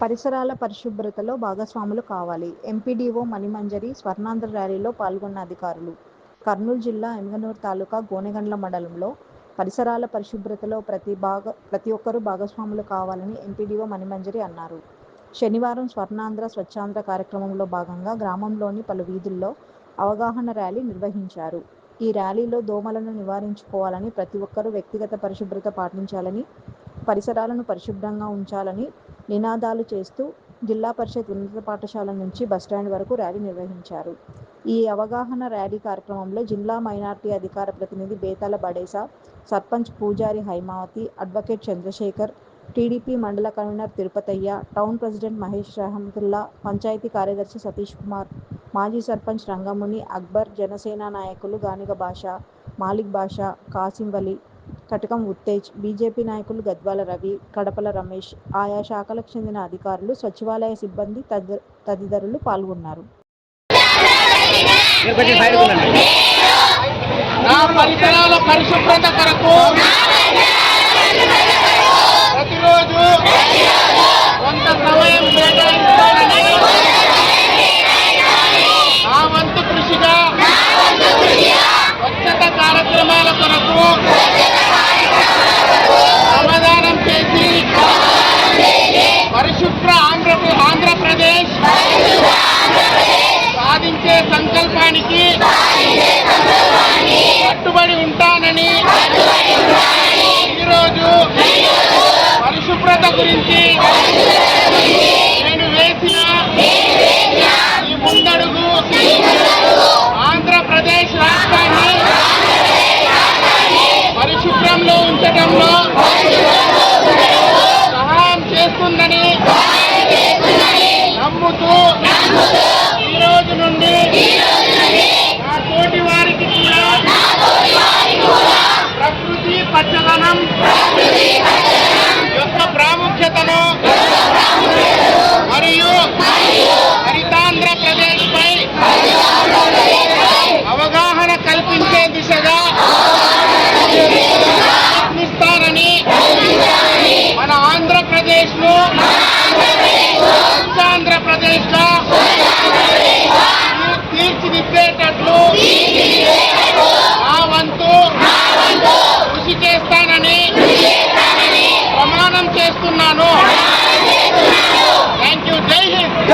పరిసరాల పరిశుభ్రతలో భాగస్వాములు కావాలి. ఎంపీడీఓ మణిమంజరి స్వర్ణాంధ్ర ర్యాలీలో పాల్గొన్న అధికారులు. కర్నూలు జిల్లా ఎమ్గనూరు తాలూకా గోనెగండ్ల మండలంలో పరిసరాల పరిశుభ్రతలో ప్రతి భాగ ప్రతి ఒక్కరూ భాగస్వాములు కావాలని ఎంపీడీఓ మణిమంజరి అన్నారు. శనివారం స్వర్ణాంధ్ర స్వచ్ఛాంధ్ర కార్యక్రమంలో భాగంగా గ్రామంలోని పలు వీధుల్లో అవగాహన ర్యాలీ నిర్వహించారు. ఈ ర్యాలీలో దోమలను నివారించుకోవాలని ప్రతి ఒక్కరూ వ్యక్తిగత పరిశుభ్రత పాటించాలని పరిసరాలను పరిశుభ్రంగా ఉంచాలని నినాదాలు చేస్తూ జిల్లా పరిషత్ ఉన్నత పాఠశాల నుంచి బస్టాండ్ వరకు ర్యాలీ నిర్వహించారు. ఈ అవగాహన ర్యాలీ కార్యక్రమంలో జిల్లా మైనార్టీ అధికార ప్రతినిధి బేతాల బడేసా సర్పంచ్ పూజారి హైమావతి అడ్వకేట్ చంద్రశేఖర్ టీడీపీ మండల convener Tirupathaiah town president Mahesh Rahamatulla panchayat కార్యదర్శి సతీష్ కుమార్ మాజీ సర్పంచ్ రంగముని అక్బర్ జనసేన నాయకులు గానిగ భాష మాలిక్ భాష కాసింవలి కటకం ఉత్తేజ్ బీజేపీ నాయకులు గద్వాల రవి కడపల రమేష్ ఆయా శాఖలకు చెందిన అధికారులు సచివాలయ సిబ్బంది తదితర- తదితరులు పాల్గొన్నారు. పరిశుభ్రత కొరకు ఇట్లా తీర్చిదిద్దేటట్లు ఆ వంతు కృషి చేస్తానని ప్రమాణం చేస్తున్నాను. థ్యాంక్ యూ జై హింద్